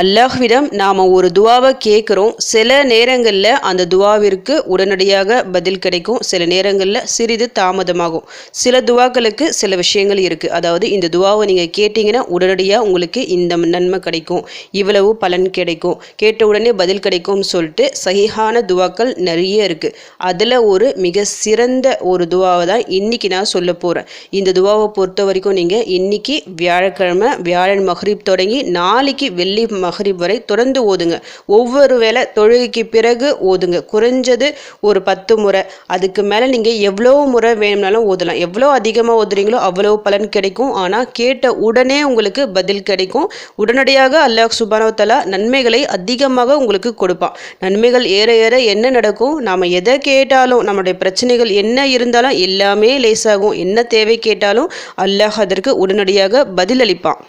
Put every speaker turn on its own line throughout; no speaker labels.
அல்லாஹ்விடம் நாம் ஒரு துவாவை கேட்குறோம் சில நேரங்களில் அந்த துவாவிற்கு உடனடியாக பதில் கிடைக்கும். சில நேரங்களில் சிறிது தாமதமாகும். சில துவாக்களுக்கு சில விஷயங்கள் இருக்குது அதாவது இந்த துவாவை நீங்கள் கேட்டிங்கன்னா உடனடியாக உங்களுக்கு இந்த நன்மை கிடைக்கும். இவ்வளவு பலன் கிடைக்கும். கேட்ட உடனே பதில் கிடைக்கும்னு சொல்லிட்டு சகிஹான துவாக்கள் நிறைய இருக்குது அதில் ஒரு மிக சிறந்த ஒரு துவாவை தான் இன்றைக்கி நான் சொல்ல போகிறேன் இந்த துவாவை பொறுத்த வரைக்கும் நீங்கள் இன்றைக்கி வியாழக்கிழமை வியாழன் மஹ்ரீப் தொடங்கி நாளைக்கு வெள்ளி மஹரிப் வரை தொடர்ந்து ஓதுங்க. ஒவ்வொரு வேளை தொழுகைக்கு பிறகு ஓதுங்க. குறைஞ்சது ஒரு பத்து முறை. அதுக்கு மேலே நீங்கள் எவ்வளோ முறை வேணும்னாலும் ஓதலாம். எவ்வளோ அதிகமாக ஓதுறீங்களோ அவ்வளோ பலன் கிடைக்கும். ஆனால் கேட்ட உடனே உங்களுக்கு பதில் கிடைக்கும். உடனடியாக அல்லாஹ் சுபானோ நன்மைகளை அதிகமாக உங்களுக்கு கொடுப்பான். நன்மைகள் ஏற ஏற என்ன நடக்கும்? நாம் எதை கேட்டாலும் நம்முடைய பிரச்சனைகள் என்ன இருந்தாலும் எல்லாமே லேசாகும். என்ன தேவை கேட்டாலும் அல்லாஹ் அதற்கு உடனடியாக பதிலளிப்பான்.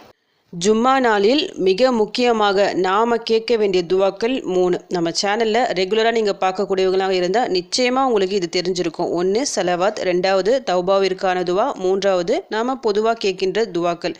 ஜும்மா நாளில் மிக முக்கியமாக நாம் கேட்க வேண்டிய துவாக்கள் மூணு. நம்ம சேனலில் ரெகுலராக நீங்கள் பார்க்கக்கூடியவங்களாக இருந்தால் நிச்சயமாக உங்களுக்கு இது தெரிஞ்சிருக்கும். ஒன்று செலவாத். ரெண்டாவது தௌபாவிற்கான துவா. மூன்றாவது நாம் பொதுவாக கேட்கின்ற துவாக்கள்.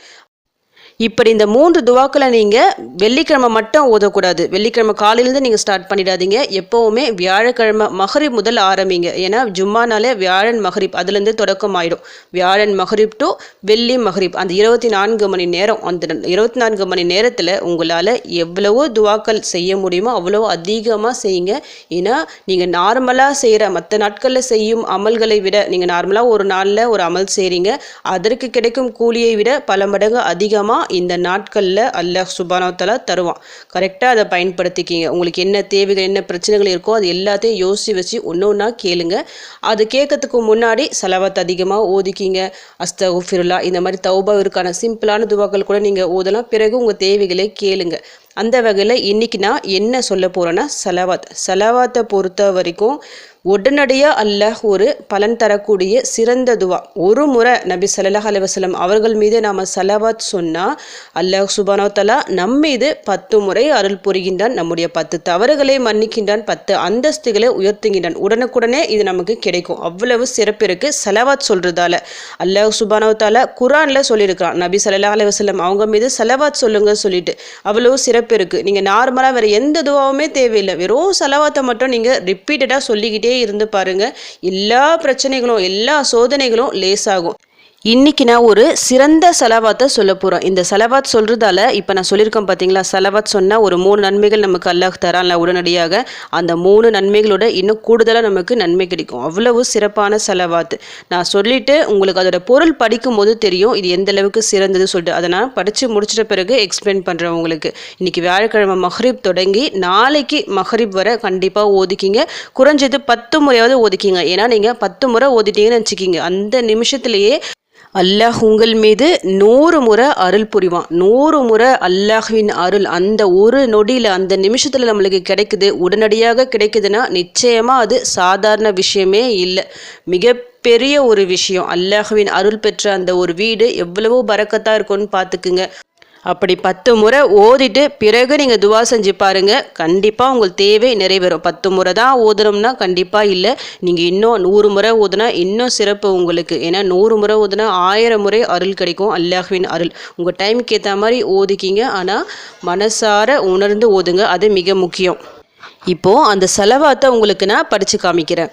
இப்படி இந்த மூன்று துவாக்களை நீங்கள் வெள்ளிக்கிழமை மட்டும் ஓதக்கூடாது. வெள்ளிக்கிழமை காலையிலேருந்து நீங்கள் ஸ்டார்ட் பண்ணிடாதீங்க. எப்போவுமே வியாழக்கிழமை மஹரிப் முதல் ஆரம்பிங்க. ஏன்னா ஜும்மானாலே வியாழன் மஹரிப். அதுலேருந்து தொடக்கம் ஆகிடும் வியாழன் மஹரிப் டு வெள்ளி மஹரிப். அந்த இருபத்தி நான்கு மணி நேரம் அந்த இருபத்தி நான்கு மணி நேரத்தில் உங்களால் எவ்வளவோ துவாக்கள் செய்ய முடியுமோ அவ்வளோ அதிகமாக செய்யுங்க. ஏன்னா நீங்கள் நார்மலாக செய்கிற மற்ற நாட்களில் செய்யும் அமல்களை விட நீங்கள் நார்மலாக ஒரு நாளில் ஒரு அமல் செய்கிறீங்க அதற்கு கிடைக்கும் கூலியை விட பல மடங்கு அதிகமாக இந்த நாட்களில் அல்லாஹ் சுபானோத்தலா தருவான். கரெக்டாக அதை பயன்படுத்திக்கிங்க. உங்களுக்கு என்ன தேவைகள் என்ன பிரச்சனைகள் இருக்கோ அது எல்லாத்தையும் யோசித்து வச்சு ஒன்று ஒன்றா கேளுங்க. அது கேட்கறதுக்கு முன்னாடி செலவத்தை அதிகமாக ஓதிக்கிங்க. அஸ்தகுஃபிருல்லா இந்த மாதிரி தௌபாவிற்கான சிம்பிளான துவாக்கள் கூட நீங்கள் ஓதலாம். பிறகு உங்கள் தேவைகளை கேளுங்க. அந்த வகையில் இன்றைக்கி நான் என்ன சொல்ல போகிறேன்னா சலவாத். சலவாத்தை பொறுத்த வரைக்கும் உடனடியாக அல்லாஹ் ஒரு பலன் தரக்கூடிய சிறந்த துவா. ஒரு முறை நபி சல்லாஹ் அலுவலம் அவர்கள் மீது நாம் சலவாத் சொன்னால் அல்லாஹ் சுபானோத்தலா நம் மீது பத்து முறை அருள் புரிகின்றான் நம்முடைய பத்து தவறுகளை மன்னிக்கின்றான் பத்து அந்தஸ்துகளை உயர்த்துகின்றான். உடனுக்குடனே இது நமக்கு கிடைக்கும். அவ்வளவு சிறப்பு இருக்குது சலவாத் சொல்கிறதால அல்லாஹ் சுபானோத்தாலா குரானில் சொல்லியிருக்கிறான். நபி சல்லாஹ் அலுவலம் அவங்க மீது சலவாத் சொல்லுங்க சொல்லிட்டு அவ்வளவு சிறப்பு இருக்குது நீங்கள் நார்மலாக வேறு எந்த துவாவுமே தேவையில்லை. வெறும் செலவாத்தை மட்டும் நீங்கள் ரிப்பீட்டடாக சொல்லிக்கிட்டே இருந்து பாருங்கள் எல்லா பிரச்சனைகளும் எல்லா சோதனைகளும் லேசாகும். இன்னைக்கு நான் ஒரு சிறந்த செலவாத்தை சொல்ல போகிறோம் இந்த செலவாத் சொல்கிறதால இப்போ நான் சொல்லியிருக்கேன் பார்த்தீங்களா செலவாத் சொன்னால் ஒரு மூணு நன்மைகள் நமக்கு அல்லாஹ் தரான்ல உடனடியாக அந்த மூணு நன்மைகளோட இன்னும் கூடுதலாக நமக்கு நன்மை கிடைக்கும். அவ்வளவு சிறப்பான செலவாத்து நான் சொல்லிவிட்டு உங்களுக்கு அதோட பொருள் படிக்கும் போது தெரியும். இது எந்த அளவுக்கு சிறந்தது சொல்லிட்டு. அதை நான் படித்து முடிச்சிட்ட பிறகு எக்ஸ்பிளைன் பண்ணுறேன் உங்களுக்கு. இன்றைக்கி வியாழக்கிழமை மஹ்ரிப் தொடங்கி நாளைக்கு மஹ்ரிப் வர கண்டிப்பாக ஓதிக்கிங்க. குறைஞ்சது பத்து முறையாவது ஓதிக்கிங்க. ஏன்னா நீங்கள் பத்து முறை ஓதிட்டீங்கன்னு வச்சுக்கிங்க அந்த நிமிஷத்துலேயே அல்லாஹ் உங்கள் மீது நூறு முறை அருள் புரிவான். நூறு முறை அல்லாஹ்வின் அருள் அந்த ஒரு நொடியில் அந்த நிமிஷத்தில் நம்மளுக்கு கிடைக்குது உடனடியாக கிடைக்குதுன்னா நிச்சயமாக அது சாதாரண விஷயமே இல்லை. மிக பெரிய ஒரு விஷயம். அல்லாஹுவின் அருள் பெற்ற அந்த ஒரு வீடு எவ்வளவோ பறக்கத்தாக இருக்கும்னு பார்த்துக்குங்க. அப்படி பத்து முறை ஓதிட்டு பிறகு நீங்கள் துவா செஞ்சு பாருங்கள் கண்டிப்பாக உங்கள் தேவை நிறைவேறும். பத்து முறை தான் ஓதுனோம்னா கண்டிப்பாக இல்லை. நீங்கள் இன்னும் நூறு முறை ஓதுனா இன்னும் சிறப்பு உங்களுக்கு. ஏன்னா நூறு முறை ஓதுனா ஆயிரம் முறை அருள் கிடைக்கும். அல்லாஹ்வின் அருள். உங்கள் டைமுக்கு ஏற்ற மாதிரி ஓதிக்கிங்க. ஆனால் மனசார உணர்ந்து ஓதுங்க. அது மிக முக்கியம். இப்போது அந்த செலவாத்தை உங்களுக்கு நான் படித்து காமிக்கிறேன்.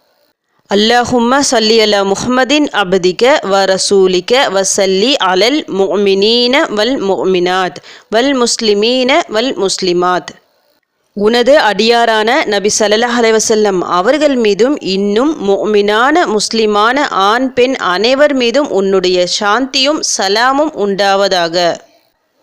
அல்லாஹும்ம சல்லி அலா முஹமதின் அபதிக வ ரசூலிக வ சல்லி அலல் முமினீன வல் முமினாத் வல் முஸ்லிமீன வல் முஸ்லிமாத். உனது அடியாரான நபி சல்லாஹ் அலைவசல்லம் அவர்கள் மீதும் இன்னும் மொமினான முஸ்லிமான ஆண் பெண் அனைவர் மீதும் உன்னுடைய சாந்தியும் சலாமும் உண்டாவதாக.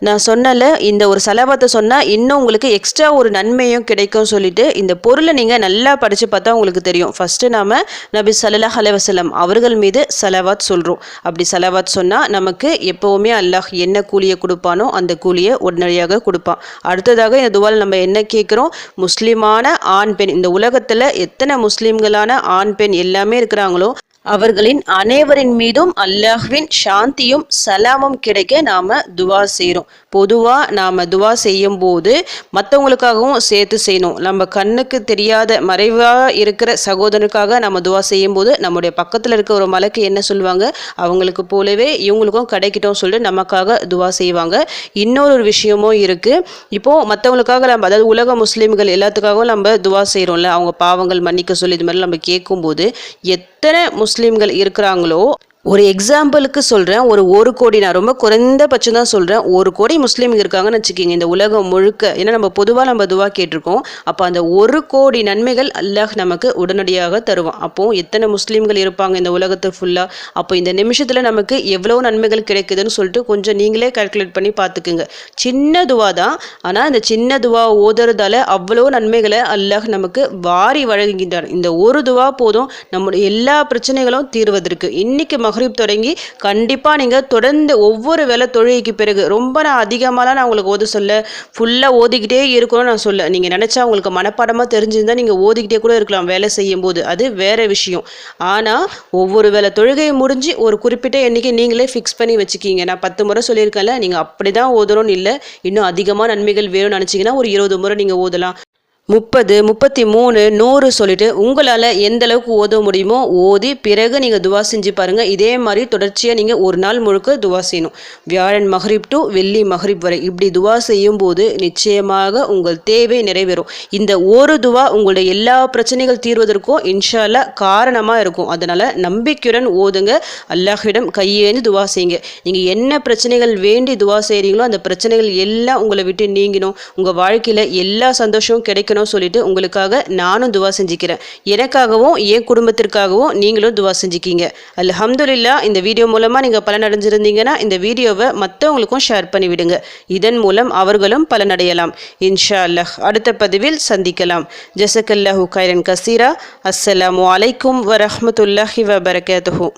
நான் சொன்னல இந்த ஒரு செலவாத்தை சொன்னால் இன்னும் உங்களுக்கு எக்ஸ்ட்ரா ஒரு நன்மையும் கிடைக்கும் சொல்லிட்டு இந்த பொருளை நீங்கள் நல்லா படித்து பார்த்தா உங்களுக்கு தெரியும். ஃபஸ்ட்டு நாம் நபி சல்லல்லாஹ் அலைவசலம் அவர்கள் மீது செலவாத் சொல்கிறோம் அப்படி செலவாத் சொன்னால் நமக்கு எப்போவுமே அல்லாஹ் என்ன கூலியை கொடுப்பானோ அந்த கூலியை உடனடியாக கொடுப்பான். அடுத்ததாக இந்த துவால் நம்ம என்ன கேட்குறோம்? முஸ்லீமான ஆண் பெண். இந்த உலகத்தில் எத்தனை முஸ்லீம்களான ஆண் பெண் எல்லாமே இருக்கிறாங்களோ அவர்களின் அனைவரின் மீதும் அல்லாஹ்வின் சாந்தியும் சலாமும் கிடைக்க நாம் துவா செய்கிறோம் பொதுவாக நாம் துவா செய்யும் போது மற்றவங்களுக்காகவும் சேர்த்து செய்யணும். நம்ம கண்ணுக்கு தெரியாத மறைவாக இருக்கிற சகோதரனுக்காக நம்ம துவா செய்யும் போது நம்முடைய பக்கத்தில் இருக்க ஒரு மலைக்கு என்ன சொல்லுவாங்க? அவங்களுக்கு போலவே இவங்களுக்கும் கிடைக்கட்டும் சொல்லிட்டு நமக்காக துவா செய்வாங்க. இன்னொரு ஒரு விஷயமும் இருக்குது இப்போது மற்றவங்களுக்காக நம்ம அதாவது உலக முஸ்லீம்கள் எல்லாத்துக்காகவும் நம்ம துவா செய்கிறோம்ல அவங்க பாவங்கள் மன்னிக்க சொல்லி இது மாதிரி நம்ம கேட்கும்போது எத்தனை முஸ்லீம்கள் இருக்கிறாங்களோ ஒரு எக்ஸாம்பிளுக்கு சொல்கிறேன் ஒரு ஒரு கோடி நான் ரொம்ப குறைந்தபட்சம் தான் சொல்கிறேன் ஒரு கோடி முஸ்லீம் இருக்காங்கன்னு வச்சுக்கிங்க. இந்த உலகம் முழுக்க ஏன்னா நம்ம பொதுவாக நம்ம இதுவாக கேட்டிருக்கோம். அப்போ அந்த ஒரு கோடி நன்மைகள் அல்லாஹ் நமக்கு உடனடியாக தருவான். அப்போது எத்தனை முஸ்லீம்கள் இருப்பாங்க இந்த உலகத்தை ஃபுல்லாக அப்போ இந்த நிமிஷத்தில் நமக்கு எவ்வளோ நன்மைகள் கிடைக்குதுன்னு சொல்லிட்டு கொஞ்சம் நீங்களே கால்குலேட் பண்ணி பார்த்துக்குங்க. சின்ன துவா தான். ஆனால் இந்த சின்ன துவா ஓதுறதால அவ்வளோ நன்மைகளை அல்லாஹ் நமக்கு வாரி வழங்குகின்றார் இந்த ஒரு துவா போதும். நம்முடைய எல்லா பிரச்சனைகளும் தீர்வதற்கு. இன்னைக்கு மஹ்ரீப் தொடங்கி கண்டிப்பாக நீங்கள் தொடர்ந்து ஒவ்வொரு வேலை தொழுகைக்கு பிறகு ரொம்ப நான் அதிகமாகலாம் நான் உங்களுக்கு ஓத சொல்ல ஃபுல்லாக ஓதிக்கிட்டே இருக்கணும்னு நான் சொல்ல. நீங்கள் நினச்சா உங்களுக்கு மனப்பாடமாக தெரிஞ்சிருந்தால் நீங்கள் ஓதிக்கிட்டே கூட இருக்கலாம் வேலை செய்யும் போது அது வேறு விஷயம். ஆனால் ஒவ்வொரு வேலை தொழுகையை முடிஞ்சு ஒரு குறிப்பிட்ட எண்ணிக்கை நீங்களே ஃபிக்ஸ் பண்ணி வச்சுக்கிங்க. நான் பத்து முறை சொல்லியிருக்கேன்ல நீங்கள் அப்படி தான் ஓதணும்னு இல்லை இன்னும் அதிகமாக நன்மைகள் வேணும்னு நினச்சிங்கன்னா ஒரு இருபது முறை நீங்கள் ஓதலாம். முப்பது முப்பத்தி மூணு நூறு சொல்லிட்டு உங்களால் எந்த அளவுக்கு ஓத முடியுமோ ஓதி பிறகு நீங்கள் துவா செஞ்சு பாருங்கள் இதே மாதிரி தொடர்ச்சியாக நீங்கள் ஒரு நாள் முழுக்க துவா செய்யணும். வியாழன் மஹரிப் டு வெள்ளி மஹரிப் வரை இப்படி துவா செய்யும் போது நிச்சயமாக உங்கள் தேவை நிறைவேறும். இந்த ஒரு துவா உங்களுடைய எல்லா பிரச்சனைகள் தீர்வதற்கும் இன்ஷால்லா காரணமாக இருக்கும். அதனால் நம்பிக்கையுடன் ஓதுங்க. அல்லாஹிடம் கையேந்து துவா செய்யுங்க. நீங்கள் என்ன பிரச்சனைகள் வேண்டி துவா செய்கிறீங்களோ அந்த பிரச்சனைகள் எல்லாம் உங்களை விட்டு நீங்கினோம் உங்கள் வாழ்க்கையில் எல்லா சந்தோஷமும் கிடைக்கணும். இருக்கணும் சொல்லிட்டு உங்களுக்காக நானும் துவா செஞ்சுக்கிறேன். எனக்காகவும் என் குடும்பத்திற்காகவும் நீங்களும் துவா செஞ்சுக்கிங்க. அல்ஹம்துலில்லா இந்த வீடியோ மூலமாக நீங்கள் பலன் அடைஞ்சிருந்தீங்கன்னா இந்த வீடியோவை மற்றவங்களுக்கும் ஷேர் பண்ணிவிடுங்க. இதன் மூலம் அவர்களும் பலனடையலாம். இன்ஷா அல்லாஹ் அடுத்த பதிவில் சந்திக்கலாம். ஜசக்கல்லாஹு கைரன் கசீரா. அஸ்ஸலாமு அலைக்கும் வரஹமத்துல்லாஹி வபரகாத்துஹூ.